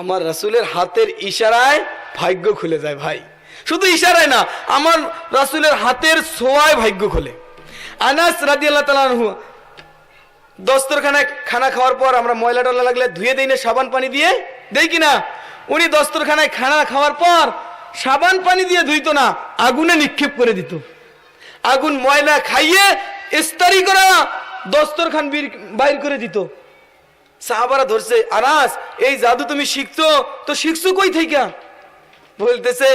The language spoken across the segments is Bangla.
আমার রাসুলের হাতের ইশারায় ভাগ্য খুলে যায় ভাই। শুধু ইশারায় না, আমার রাসুলের হাতের ছোঁয়ায় ভাগ্য খোলে। আনাস রাজি আল্লাহ তালু দস্তরখানায় খানা খাওয়ার পর আমরা ময়লা টলা লাগলে ধুয়ে দিই না, সাবান পানি দিয়ে দেই কি না উনি দস্তরখানায় খানা খাওয়ার পর সাবান পানি দিয়ে ধুইত না, আগুনে নিক্ষেপ করে দিত। আগুন ময়লা খাইয়ে ইস্তারি করা দস্তরখান বাইর করে দিত। সাহাবারা ধরছে, আনাস, এই জাদু তুমি শিখছো? তো শিখছো কই থেকে? বলতেছে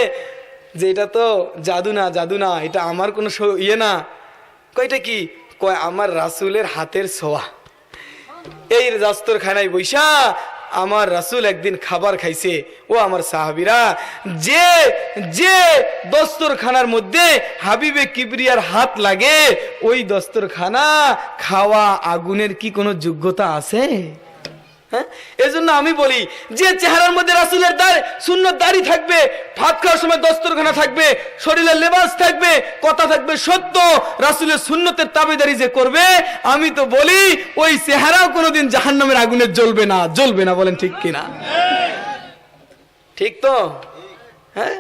যে, এটা তো জাদু না জাদু না, এটা আমার কোনো ইয়ে না। কয়টা কি? কয়, আমার রাসুলের হাতের ছোঁয়া। এই রাস্তর খানায় বৈশা আমার রাসুল একদিন খাবার খাইছে। ও আমার সাহাবিরা, যে যে দস্তরখানার মধ্যে হাবিবে কিবরিয়ার হাত লাগে, ওই দস্তরখানা খাওয়া আগুনের কি কোনো যোগ্যতা আছে? হ্যাঁ? এজন্য আমি বলি, যে চেহারার মধ্যে রাসুলের দাঁড় শূন্য দাড়ি থাকবে, ভাত খাওয়ার সময় দস্তরখানা থাকবে, শরীরের লেবাস থাকবে, কথা থাকবে সত্য, রাসুলের সুন্নতের তাবেদারি যে করবে, আমি তো বলি, ওই চেহারাও কোনোদিন জাহান্নামের আগুনে জ্বলবে না জ্বলবে না, বলেন ঠিক কিনা? ঠিক তো? হ্যাঁ?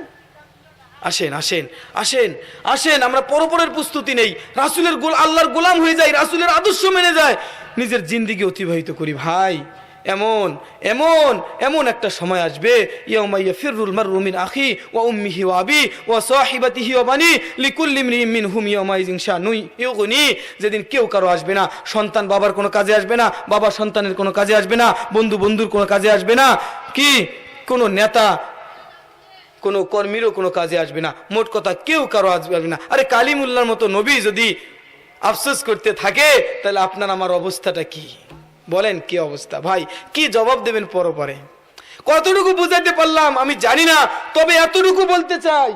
আসেন আসেন আসেন আসেন, আমরা পরপরের প্রস্তুতি নেই। রাসুলের গোল আল্লাহর গোলাম হয়ে যাই রাসুলের আদর্শ মেনে যায়। নিজের জিন্দিগি অতিবাহিত করি, ভাই। এমন এমন এমন একটা সময় আসবে। আখি ওয়া উম্মিহি ওয়া আবি ওয়া সাহিবাতিহি ওয়া বানি লিকুল্লি ইমরিইম মিনহুম ইয়াউমা ইযিন শানুই ইউগনি। যেদিন কেউ কারও আসবে না, সন্তান বাবার কোনো কাজে আসবে না, বাবা সন্তানের কোনো কাজে আসবে না, বন্ধু বন্ধুর কোনো কাজে আসবে না, কি? কোনো নেতা, কোনো কর্মীরও কোনো কাজে আসবে না। মোট কথা কেউ কারও আসবে না। আরে কালিমুল্লার মতো নবী যদি আফসোস করতে থাকে, তাহলে আপনার আমার অবস্থাটা কি? বলেন, কি অবস্থা? ভাই, কি জবাব দেবেন পরপরে? কতটুকু বুঝাতে পারলাম আমি জানি না, তবে এতটুকু বলতে চাই।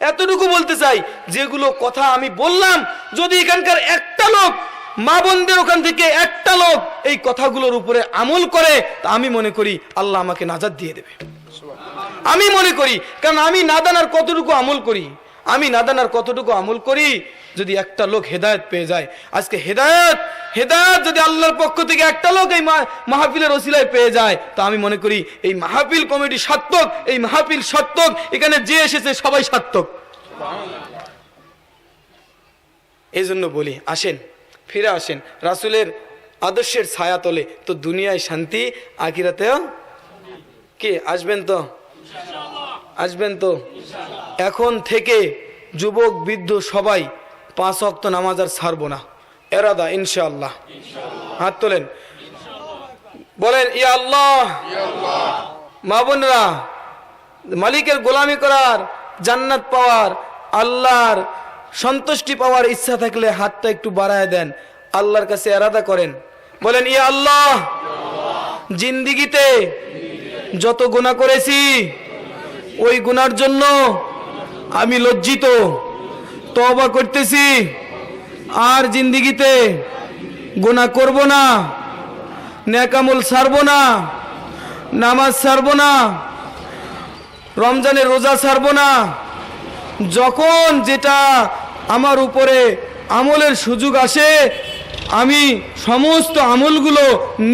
এতটুকু বলতে চাই, যেগুলো কথা আমি বললাম, যদি এখানকার একটা লোক, মা বোনদের ওখান থেকে একটা লোক এই কথাগুলোর উপরে আমল করে, তা আমি মনে করি আল্লাহ আমাকে নাজাদ দিয়ে দেবে। আমি মনে করি, কারণ আমি নাদানার কতটুকু আমল করি? আমি নাদানার কতটুকু আমল করি? যদি একটা লোক হেদায়ত পেয়ে যায়, আজকে হেদায়ত হেদায়ত যদি আল্লাহর পক্ষ থেকে একটা লোক এই মাহফিলের ওসিলায় পেয়ে যায়, তো আমি মনে করি এই মাহফিল কমিটি সার্থক, এই মাহফিল সার্থক, এখানে যে এসেছে সবাই সার্থক। এই জন্য বলি, আসেন, ফিরে আসেন, রাসুলের আদর্শের ছায়া তলে তো দুনিয়ায় শান্তি আকিরাতেও কে? আসবেন তো? আসবেন তো? এখন থেকে যুবক, বৃদ্ধ সবাই পাঁচ অক্ত নামাজ আর ছাড়বো না। এরাদা, ইনশাআল্লাহ। হাত তোলেন। বলেন, ইয়া আল্লাহ। মা বোনরা, মালিকের গোলামি করার, জান্নাত পাওয়ার, আল্লাহর সন্তুষ্টি পাওয়ার ইচ্ছা থাকলে হাতটা একটু বাড়ায় দেন। আল্লাহর কাছে এরাদা করেন। বলেন, ইয়া আল্লাহ। জিন্দিগিতে যত গুণা করেছি, ওই গুনার জন্য আমি লজ্জিত। তবা করতেছি। আর জিন্দিগিতে গুনাহ করব না নেকামল ছাড়বো না, নামাজ ছাড়বো না, রমজানের রোজা ছাড়বো না। যখন যেটা আমার উপরে আমলের সুযোগ আসে, আমি সমস্ত আমলগুলো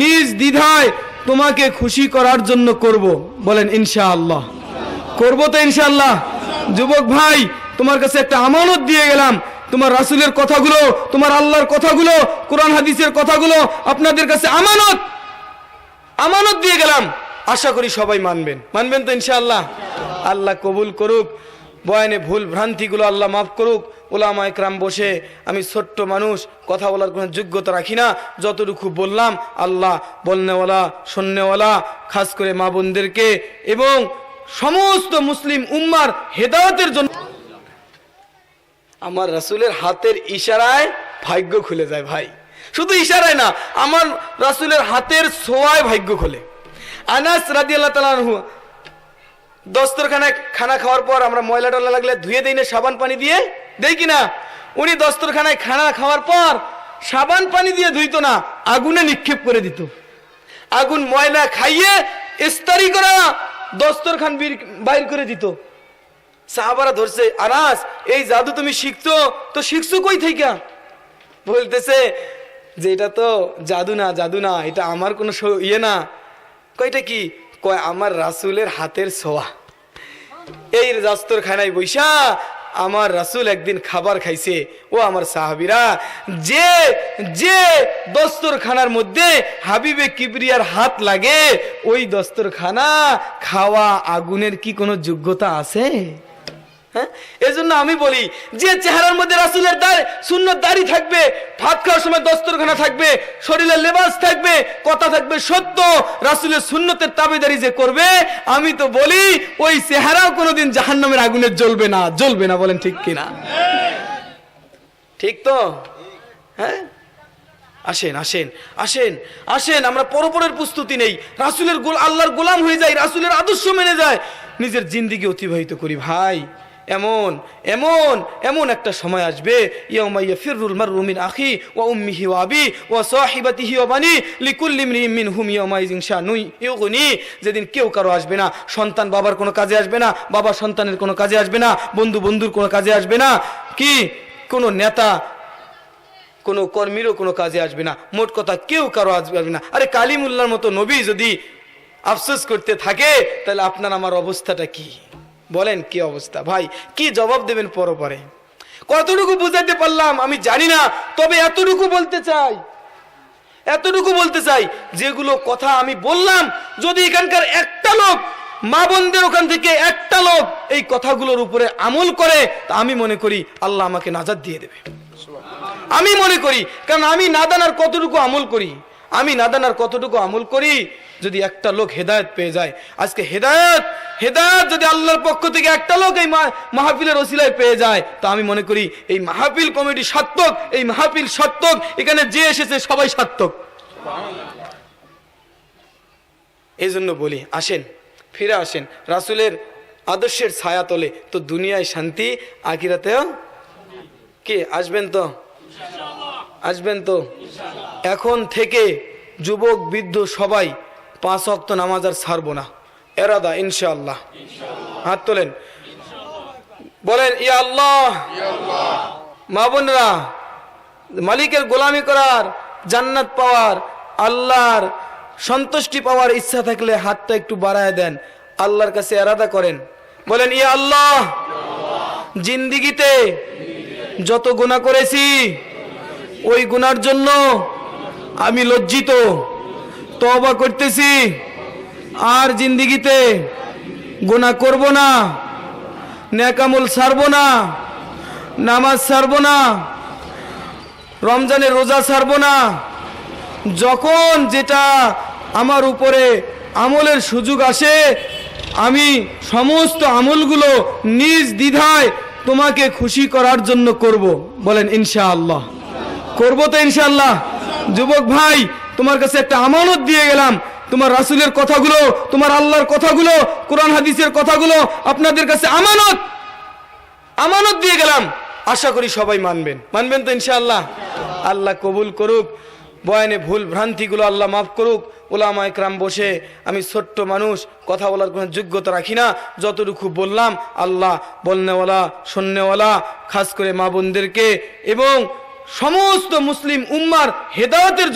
নিজ দ্বিধায় তোমাকে খুশি করার জন্য করব। বলেন, ইনশাআল্লাহ। করব তো ইনশাআল্লাহ। যুবক ভাই তোমার কাছে একটা আমানত দিয়ে গেলাম। তোমার রাসুলের কথাগুলো, তোমার আল্লাহর কথাগুলো, কোরআন হাদিসের কথাগুলো আপনাদের কাছে আমানত। আমানত দিয়ে গেলাম। আশা করি সবাই মানবেন। মানবেন তো ইনশাআল্লাহ? আল্লাহ কবুল করুক, বয়ানে ভুল ভ্রান্তিগুলো আল্লাহ মাফ করুক, ওলামা একরাম বসে আমি ছোট্ট মানুষ, কথা বলার কোনো যোগ্যতা রাখি না। যতটুকু বললাম, আল্লাহ বলনেওয়ালা শূন্যওয়ালা খাস করে মা বোনদেরকে এবং সমস্ত মুসলিম উম্মার হেদায়তের জন্য আমার রাসুলের হাতের ইশারায় ভাগ্য খুলে যায় ভাই। শুধু ইশারায় না, আমার রাসুলের হাতের ছোঁয়ায় ভাগ্য খোলে। আনাস রাজি আল্লাহ তালু দস্তরখানায় খানা খাওয়ার পর আমরা ময়লা টলা লাগলে ধুয়ে দিই না, সাবান পানি দিয়ে দেই কি না উনি দস্তরখানায় খানা খাওয়ার পর সাবান পানি দিয়ে ধুইতো না, আগুনে নিক্ষেপ করে দিত। আগুন ময়লা খাইয়ে ইস্তারি করা দস্তরখান বাইর করে দিত। সাহাবারা ধরছে, আনাস, এই জাদু তুমি শিখছো? তো শিখছো কই থেকে? বলতেছে যে, এটা তো জাদু না জাদু না, এটা আমার কোনো ইয়ে না। কয়টা কি? কয়, আমার রাসুলের হাতের ছোঁয়া। এই দস্তরখানায় বৈশা আমার রাসুল একদিন খাবার খাইছে। ও আমার সাহাবিরা, যে যে দস্তরখানার মধ্যে হাবিবে কিবরিয়ার হাত লাগে, ওই দস্তরখানা খাওয়া আগুনের কি কোনো যোগ্যতা আছে? হ্যাঁ? এজন্য আমি বলি, যে চেহারার মধ্যে রাসুলের দাড়ি শূন্য দাড়ি থাকবে, ভাত খাওয়ার সময় দস্তরখানা থাকবে, শরীরের লেবাস থাকবে, কথা থাকবে সত্য, রাসুলের সুন্নতের তাবেদারি যে করবে, আমি তো বলি, ওই চেহারাও কোনোদিন জাহান্নামের আগুনে জ্বলবে না জ্বলবে না, বলেন ঠিক কিনা? ঠিক তো? হ্যাঁ? আসেন আসেন আসেন আসেন, আমরা পরপরের প্রস্তুতি নেই। রাসুলের গোল আল্লাহর গোলাম হয়ে যাই রাসুলের আদর্শ মেনে যায়। নিজের জিন্দিগি অতিবাহিত করি, ভাই। এমন এমন এমন একটা সময় আসবে। ইয়াউমা ইয়াফিরুল মাররু মিন আখি ওয়া উম্মিহি ওয়া আবি ওয়া সাহিবাতিহি ওয়া বানি লিকুল্লি ইমরিইম মিনহুম ইয়াউমা ইযিন শানুই ইউগনি। যেদিন কেউ কারও আসবে না, সন্তান বাবার কোনো কাজে আসবে না, বাবা সন্তানের কোনো কাজে আসবে না, বন্ধু বন্ধুর কোনো কাজে আসবে না, কি? কোনো নেতা, কোনো কর্মীরও কোনো কাজে আসবে না। মোট কথা কেউ কারও আসবে না। আরে কালিমুল্লার মতো নবী যদি আফসোস করতে থাকে, তাহলে আপনার আমার অবস্থাটা কি? বলেন, কি অবস্থা? ভাই, কি জবাব দেবেন পরপরে? কতটুকু বুঝাতে পারলাম আমি জানি না, তবে এতটুকু বলতে চাই। এতটুকু বলতে চাই, যেগুলো কথা আমি বললাম, যদি এখানকার একটা লোক, মা বোনদের ওখান থেকে একটা লোক এই কথাগুলোর উপরে আমল করে, তা আমি মনে করি আল্লাহ আমাকে নাজাদ দিয়ে দেবে। আমি মনে করি, কারণ আমি নাদানার কতটুকু আমল করি? আমি নাদানার কতটুকু আমল করি? যদি একটা লোক হেদায়ত পেয়ে যায়, আজকে হেদায়ত হেদায়ত যদি আল্লাহর পক্ষ থেকে একটা লোক এই মাহফিলের ওসিলায় পেয়ে যায়, তা আমি মনে করি এই মাহফিল কমিটি সার্থক, এই মাহফিল সার্থক, এখানে যে এসেছে সবাই সার্থক। এই জন্য বলি, আসেন, ফিরে আসেন, রাসুলের আদর্শের ছায়া তলে তো দুনিয়ায় শান্তি আকিরাতেও কে? আসবেন তো? আসবেন তো? এখন থেকে যুবক, বৃদ্ধ সবাই পাঁচ অক্ত নামাজ আর ছাড়বো না। এরাদা, ইনশাআল্লাহ। হাত তোলেন। বলেন, ইয়া আল্লাহ। মা বোনরা, মালিকের গোলামি করার, জান্নাত পাওয়ার, আল্লাহর সন্তুষ্টি পাওয়ার ইচ্ছা থাকলে হাতটা একটু বাড়ায় দেন। আল্লাহর কাছে এরাদা করেন। বলেন, ইয়া আল্লাহ। জিন্দিগিতে যত গুণা করেছি, ওই গুনার জন্য আমি লজ্জিত। তবা করতেছি। আর জিন্দিগিতে গুনাহ করব না ন্যাকামল ছাড়বো না, নামাজ ছাড়বো না, রমজানের রোজা ছাড়বো না। যখন যেটা আমার উপরে আমলের সুযোগ আসে, আমি সমস্ত আমলগুলো নিজ দ্বিধায় তোমাকে খুশি করার জন্য করব। বলেন, ইনশাআল্লাহ। করব তো ইনশাআল্লাহ। যুবক ভাই তোমার কাছে একটা আমানত দিয়ে গেলাম। তোমার রাসুলের কথাগুলো, তোমার আল্লাহর কথাগুলো, কোরআন হাদিসের কথাগুলো আপনাদের কাছে আমানত। আমানত দিয়ে গেলাম। আশা করি সবাই মানবেন। মানবেন তো ইনশাআল্লাহ? আল্লাহ কবুল করুক, বয়ানে ভুল ভ্রান্তিগুলো আল্লাহ মাফ করুক, ওলামা একরাম বসে আমি ছোট্ট মানুষ, কথা বলার কোনো যোগ্যতা রাখি না। যতটুকু বললাম, আল্লাহ বলনেওয়ালা শূন্যওয়ালা খাস করে মা বোনদেরকে এবং সমস্ত মুসলিম উম্মার হেদায়তের